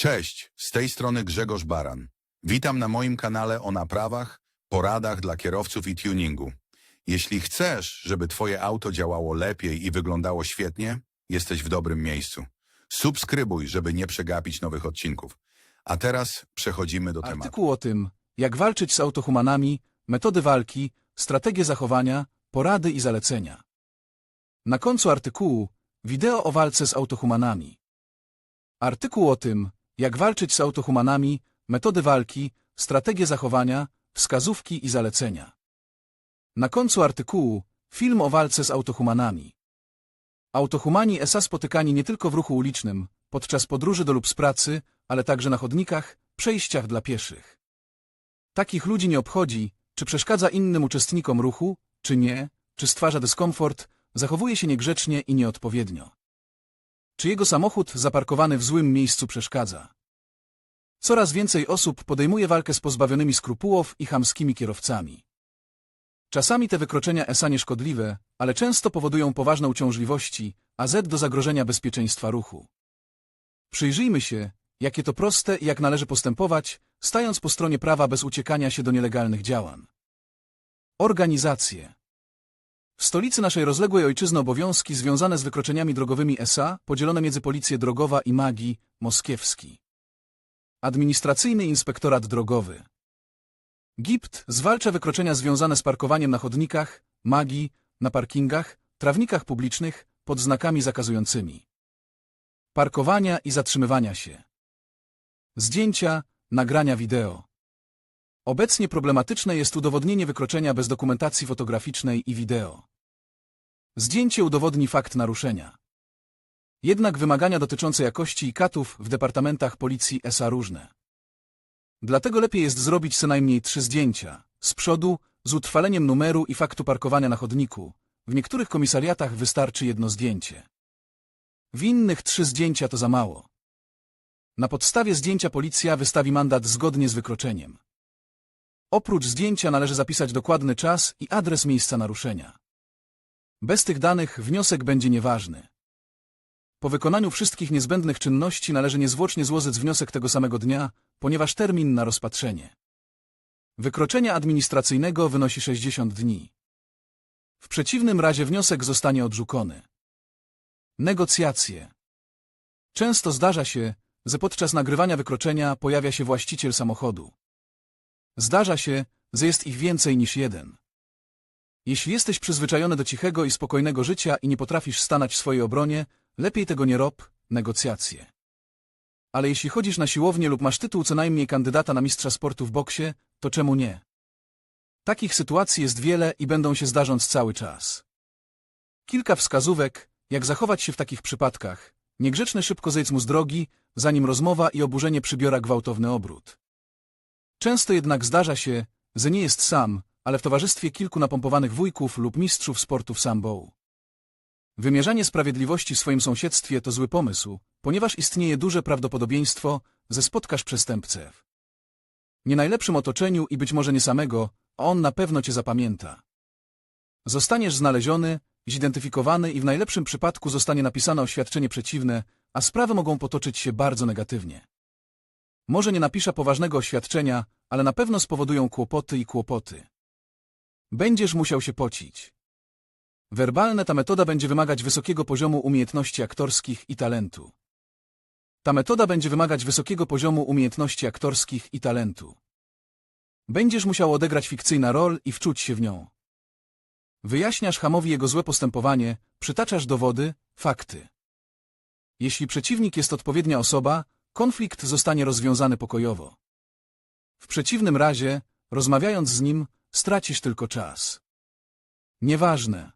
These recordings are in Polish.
Cześć, z tej strony Grzegorz Baran. Witam na moim kanale o naprawach, poradach dla kierowców i tuningu. Jeśli chcesz, żeby Twoje auto działało lepiej i wyglądało świetnie, jesteś w dobrym miejscu. Subskrybuj, żeby nie przegapić nowych odcinków. A teraz przechodzimy do tematu. Artykuł o tym, jak walczyć z autohumanami, metody walki, strategie zachowania, porady i zalecenia. Na końcu artykułu wideo o walce z autohumanami. Artykuł o tym, jak walczyć z autohumanami, metody walki, strategie zachowania, wskazówki i zalecenia. Na końcu artykułu film o walce z autohumanami. Autohumani SA spotykani nie tylko w ruchu ulicznym, podczas podróży do lub z pracy, ale także na chodnikach, przejściach dla pieszych. Takich ludzi nie obchodzi, czy przeszkadza innym uczestnikom ruchu, czy nie, czy stwarza dyskomfort, zachowuje się niegrzecznie i nieodpowiednio. Czy jego samochód zaparkowany w złym miejscu przeszkadza? Coraz więcej osób podejmuje walkę z pozbawionymi skrupułów i chamskimi kierowcami. Czasami te wykroczenia ESA nieszkodliwe, ale często powodują poważne uciążliwości, a Z do zagrożenia bezpieczeństwa ruchu. Przyjrzyjmy się, jakie to proste i jak należy postępować, stając po stronie prawa bez uciekania się do nielegalnych działań. Organizacje W stolicy naszej rozległej ojczyzny obowiązki związane z wykroczeniami drogowymi SA podzielone między Policję Drogowa i Magi, Moskiewski. Administracyjny Inspektorat Drogowy GIPT zwalcza wykroczenia związane z parkowaniem na chodnikach, magii, na parkingach, trawnikach publicznych, pod znakami zakazującymi. Parkowania i zatrzymywania się. Zdjęcia, nagrania wideo. Obecnie problematyczne jest udowodnienie wykroczenia bez dokumentacji fotograficznej i wideo. Zdjęcie udowodni fakt naruszenia. Jednak wymagania dotyczące jakości i katów w departamentach policji SA różne. Dlatego lepiej jest zrobić co najmniej trzy zdjęcia. Z przodu, z utrwaleniem numeru i faktu parkowania na chodniku. W niektórych komisariatach wystarczy jedno zdjęcie. W innych trzy zdjęcia to za mało. Na podstawie zdjęcia policja wystawi mandat zgodnie z wykroczeniem. Oprócz zdjęcia należy zapisać dokładny czas i adres miejsca naruszenia. Bez tych danych wniosek będzie nieważny. Po wykonaniu wszystkich niezbędnych czynności należy niezwłocznie złożyć wniosek tego samego dnia, ponieważ termin na rozpatrzenie wykroczenia administracyjnego wynosi 60 dni. W przeciwnym razie wniosek zostanie odrzucony. Negocjacje. Często zdarza się, że podczas nagrywania wykroczenia pojawia się właściciel samochodu. Zdarza się, że jest ich więcej niż jeden. Jeśli jesteś przyzwyczajony do cichego i spokojnego życia i nie potrafisz stanąć w swojej obronie, lepiej tego nie rob, negocjacje. Ale jeśli chodzisz na siłownię lub masz tytuł co najmniej kandydata na mistrza sportu w boksie, to czemu nie? Takich sytuacji jest wiele i będą się zdarząc cały czas. Kilka wskazówek, jak zachować się w takich przypadkach. Niegrzeczny szybko zejdź mu z drogi, zanim rozmowa i oburzenie przybiora gwałtowny obrót. Często jednak zdarza się, że nie jest sam, ale w towarzystwie kilku napompowanych wujków lub mistrzów sportu w sambo. Wymierzanie sprawiedliwości w swoim sąsiedztwie to zły pomysł, ponieważ istnieje duże prawdopodobieństwo, że spotkasz przestępcę. Nie najlepszym otoczeniu i być może nie samego, a on na pewno cię zapamięta. Zostaniesz znaleziony, zidentyfikowany i w najlepszym przypadku zostanie napisane oświadczenie przeciwne, a sprawy mogą potoczyć się bardzo negatywnie. Może nie napisze poważnego oświadczenia, ale na pewno spowodują kłopoty i kłopoty. Będziesz musiał się pocić. Werbalne ta metoda będzie wymagać wysokiego poziomu umiejętności aktorskich i talentu. Ta metoda będzie wymagać wysokiego poziomu umiejętności aktorskich i talentu. Będziesz musiał odegrać fikcyjna rol i wczuć się w nią. Wyjaśniasz Hamowi jego złe postępowanie, przytaczasz dowody, fakty. Jeśli przeciwnik jest odpowiednia osoba, konflikt zostanie rozwiązany pokojowo. W przeciwnym razie, rozmawiając z nim, stracisz tylko czas. Nieważne.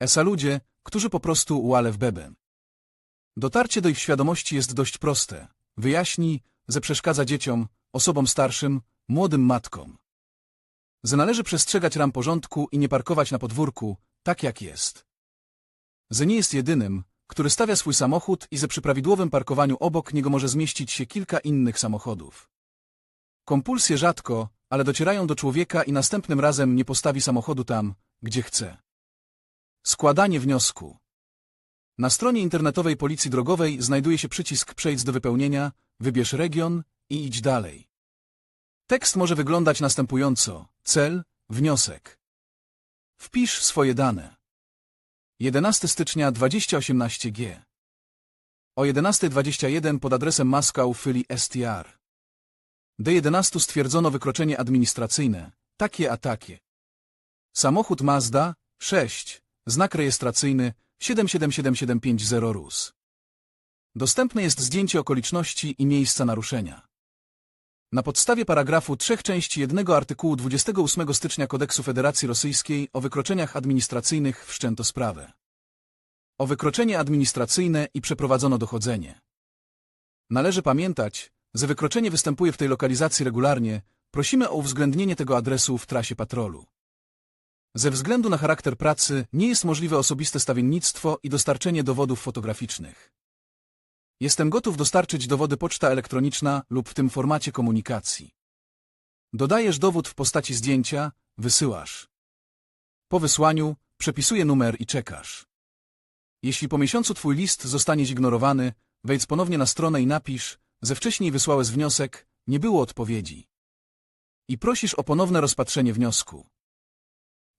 Esa ludzie, którzy po prostu łale w bebę. Dotarcie do ich świadomości jest dość proste. Wyjaśnij, że przeszkadza dzieciom, osobom starszym, młodym matkom. Że należy przestrzegać ram porządku i nie parkować na podwórku, tak jak jest. Że nie jest jedynym, który stawia swój samochód i że przy prawidłowym parkowaniu obok niego może zmieścić się kilka innych samochodów. Kompulsje rzadko, ale docierają do człowieka i następnym razem nie postawi samochodu tam, gdzie chce. Składanie wniosku. Na stronie internetowej Policji Drogowej znajduje się przycisk Przejdź do wypełnienia, wybierz region i idź dalej. Tekst może wyglądać następująco. Cel, wniosek. Wpisz swoje dane. 11 stycznia 2018 G. O 11.21 pod adresem Moskau Fyli STR. D11 stwierdzono wykroczenie administracyjne, takie a takie. Samochód Mazda 6, znak rejestracyjny 777750 RUS. Dostępne jest zdjęcie okoliczności i miejsca naruszenia. Na podstawie paragrafu 3 części 1 artykułu 28 stycznia Kodeksu Federacji Rosyjskiej o wykroczeniach administracyjnych wszczęto sprawę. O wykroczenie administracyjne i przeprowadzono dochodzenie. Należy pamiętać, że wykroczenie występuje w tej lokalizacji regularnie, prosimy o uwzględnienie tego adresu w trasie patrolu. Ze względu na charakter pracy nie jest możliwe osobiste stawiennictwo i dostarczenie dowodów fotograficznych. Jestem gotów dostarczyć dowody poczta elektroniczna lub w tym formacie komunikacji. Dodajesz dowód w postaci zdjęcia, wysyłasz. Po wysłaniu przepisuję numer i czekasz. Jeśli po miesiącu twój list zostanie zignorowany, wejdź ponownie na stronę i napisz, że wcześniej wysłałeś wniosek, nie było odpowiedzi. I prosisz o ponowne rozpatrzenie wniosku.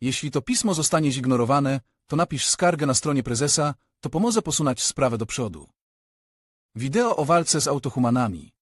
Jeśli to pismo zostanie zignorowane, to napisz skargę na stronie prezesa, to pomoże posunąć sprawę do przodu. Wideo o walce z autohumanami.